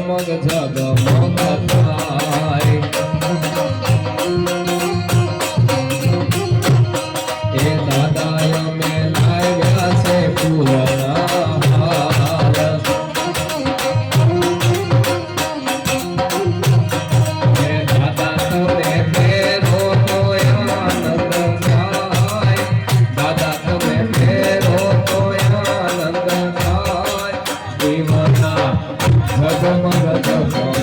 Mother Jada. గమ గమ